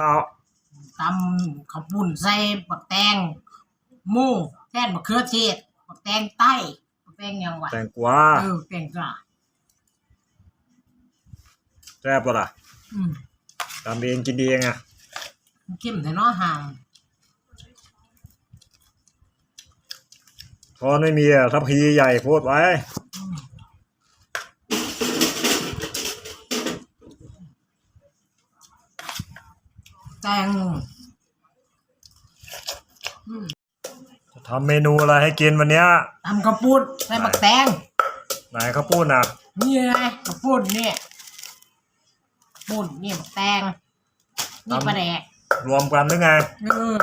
ข้าวตำข้าวปุ้นใส่บักแตงหมูแทนบักเขือเทศบักแตงใต้บักแตงหยังวะแตงกวาเออแตงกล้าแซ่บป่ะล่ะอืมทำเองกินเองอะมันเข้มแต่เนาะห่างพอไม่มีอะทัพพีใหญ่โพดไว้ แตงจะทำเมนูอะไรให้กินวันเนี้ยตำข้าวปุ้นใส่บักแตงไหนข้าวปุ้นอะ นี่ไงข้าวปุ้นเนี่ยปุ้นนี่บักแตงนี่ปลาแดกรวมกันหรือไงเออ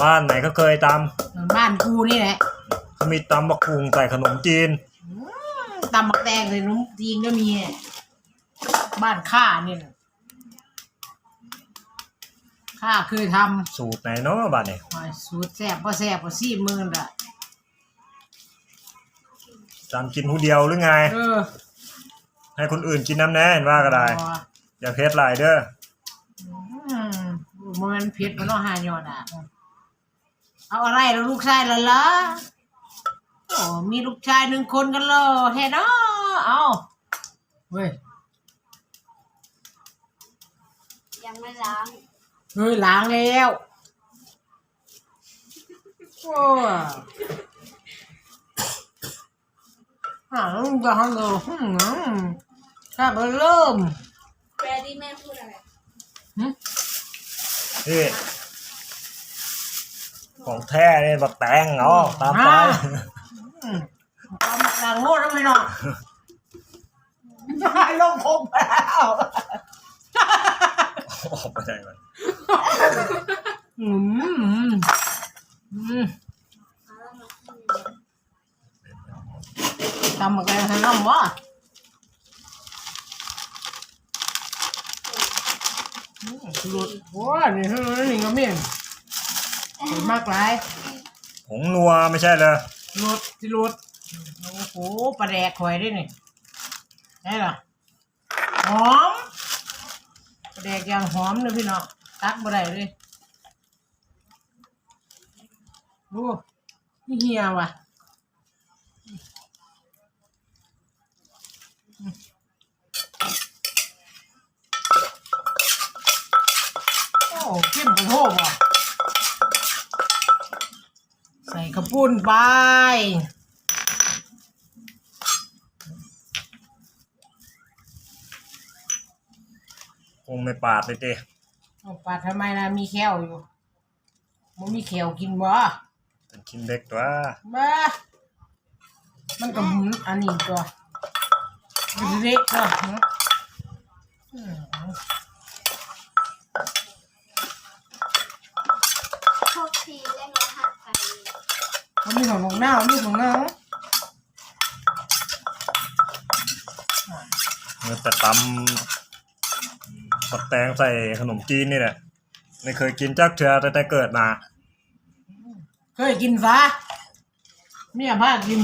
บ้านไหนก็เคยตบ้านกูนี่แหละำเขามีตำบักคุงใส่ขนมจีนอืมตำบักแตงเลยนุ่มจีนก็มีเนี่ยบ้านข้านี่น่ะ ข้าเคยทำสูตรไหนเนาะบ้านนี่โอ้ยสูตรแซ่บพอแซ่บพอซี่มือละจำกินผู้เดียวหรือไง เออให้คนอื่นกินน้ำแน่เห็นว่าก็ได้อ๋ออย่าเพชรหลายเด้ออืมมันเผ็ดมันต้องหายอดอะเอาอะไรแล้วลูกชายละล่ะโอ้มีลูกชายหนึ่งคนกันเลยเฮ้เนาะเอาเว้ยยังไม่ล้าง เฮ้ยล้างแล้วโอ้อ่าลุงจะทำเลยอืมถ้าไปเริ่มแปลดิแม่พูดอะไรหึนี่ของแท้เนี่ยบักแตงเนาะตามไปอืมตามหลังโง่แล้วไม่นอนได้ลงคงแล้ว ออกไปได้ก่อนอืมอืมทำอะไรให้น้ำวะอืมหลุดว้านี่เฮ้ยนี่ก็มีเห็นมากหลายผงนัวไม่ใช่เลยหลุดสิหลุดโอ้โหปลาแดกข่อยด้วยนี่ได้เหรอหอมปลา แดกอย่างหอมเลยพี่น้องตักบ่ได้เลยดูนี่เหียว่ะโอ้เข้มกระโทกว่ะใส่กระปุ้นไป ไม่ปาดเลยเจ้เอาปลาทำไมล่ะมีแควอยู่มันมีแควกินบ่เป็นชิ้นเล็กตัวบ้ามันก็หมุนอันนี้ตัวมันเล็กตัวหึอืมพวกทีเล่นรหัสไปมันมีของของหน้ามีของหน้าเมื่อแต่ตำ บักแตงใส่ขนมจีนนี่แหละไม่เคยกินจักเทือแต่แต่เกิดมา เคยกินซะเมียพากิน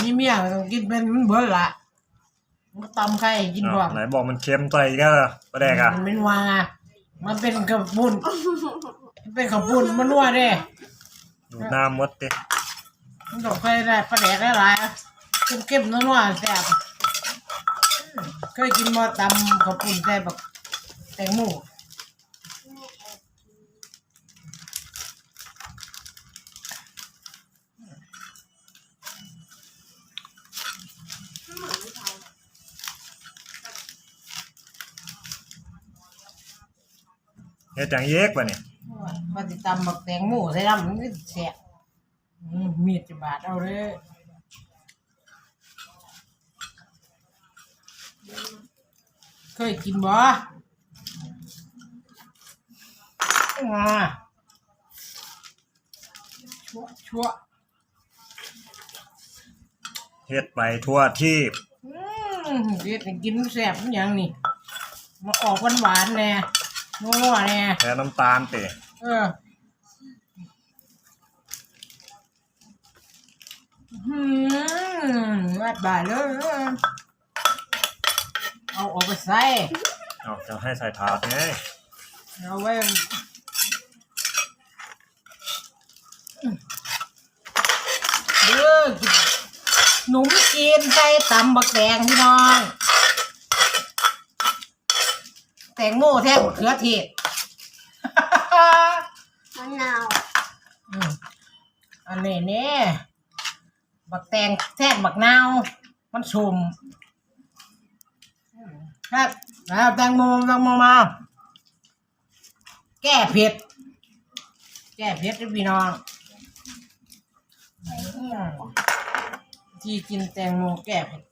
มีเมียต้องกินเป็นมันเบิดละมันก็ตำไข่กินบ่อ้าวไหนบอกมันเค็มใส่อีก็ประแดกอะมันเป็นวางอะมันเป็นกระปุ้นมันเป็นข้าวปุ้นมันนัวเด้ดูดน้ำมดติมันต้องเคยได้ปลาแดกได้หลายเข้มเข้มๆนัวๆแซ่บอืม เคยกินมาตำข้าวปุ้นใส่บักแตงโมเฮ็ดจังเย็กป่ะเนี่ยมาติตำบักแตงโมใส่น้ำมันก็แซ่บอืมมีดจะบาดเอาเลย เคยกินบ่อ่าชั่วชั่วเฮ็ดไปทั่วที่อืมเด็ดให้กินแซ่บมันหยังนี่มาออกหวานหวานๆแน่นัวๆแน่แค่น้ำตาลเตะเออหืมวัดบ่ายเลย เอาออกไปใส่เอาจะให้ใส่ถาดไงเอาไว้เด้อหนุ่มจีนใส่ตำบักแตงพี่น้อง แตงโมแท่งมะเขือเทศมะนาวอืมอันนี้เนี่ยบักแตงแท่งบักนาว มันชุ่มอืม ครับแล้วแตงโมแตงโมมา แก้เผ็ด แก้เผ็ดด้วยพี่น้องอืมที่กินแตงโมแก้เผ็ด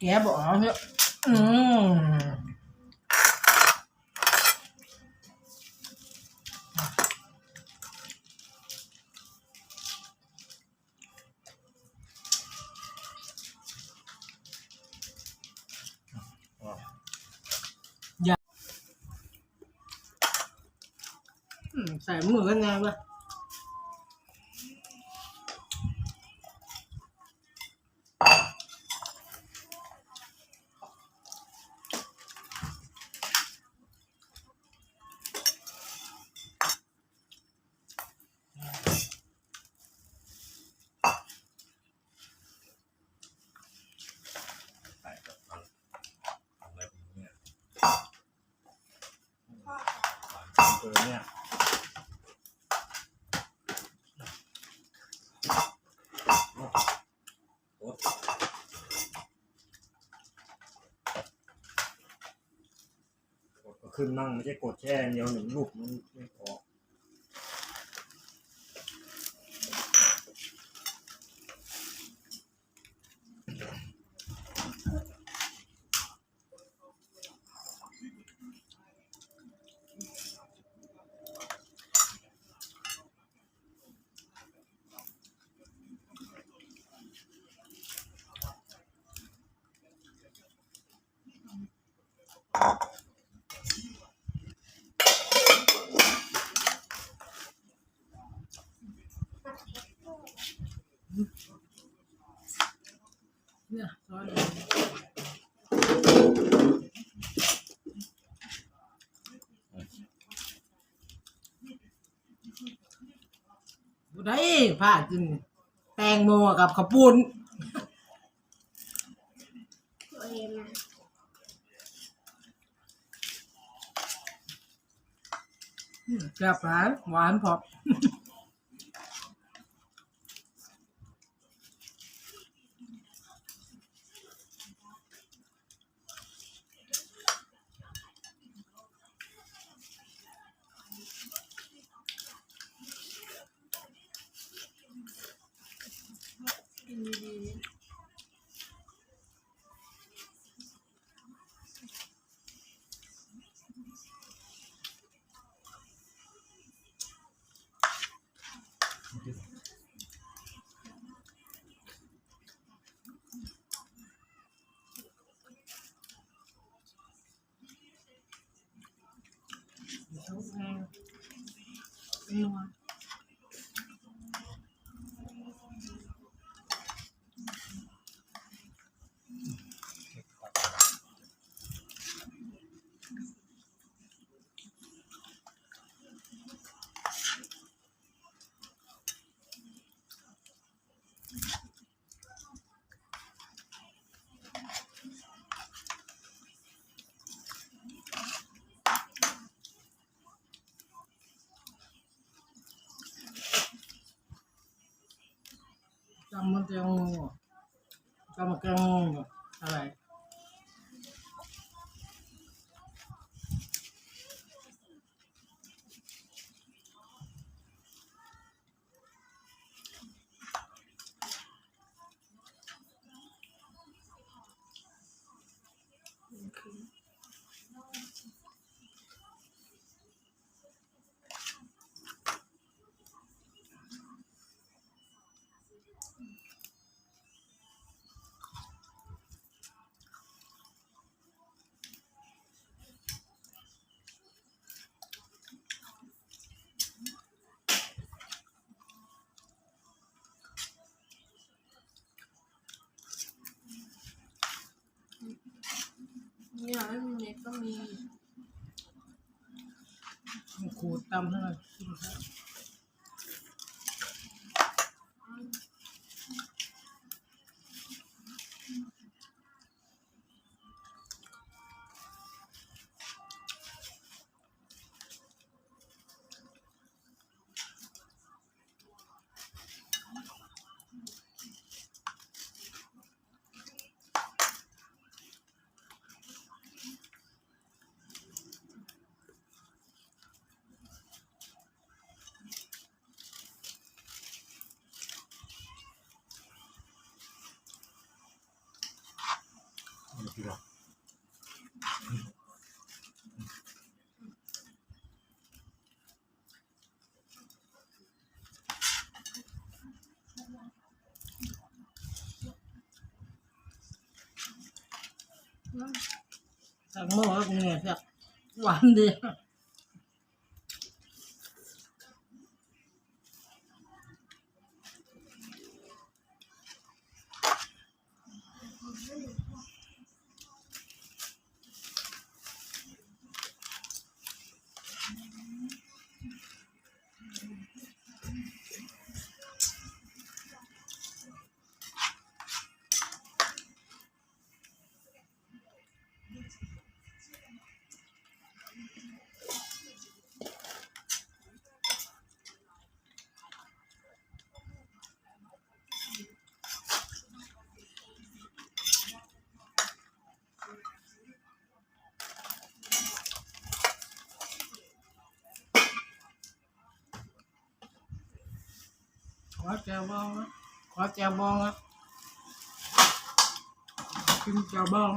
แก้บอกเอาเถอะอืม ใส่มือกันไงวะใส่แบบนั้นอะไรแบบนี้เนี่ยเออเนี่ยโอ๊ยกดก็ ขึ้นมั่งไม่ใช่กดแช่อย่างเดียวหนึ่งลูกมันไม่พอ เนี่ยซอส บ่ได้พากินแตงโมกับข้าวปุ้นตัวเองนะอืมแซ่บหลายหวานพอ นั วจำมันแตงโมจำมันแตงโมอะไร เนี่ยไม่มีดก็มีขูดตำเท่านั้นกินครับ นี่พี่น้องสั่งหม้อแอแจวบองนะขอแจวบองนะกินแจวบอง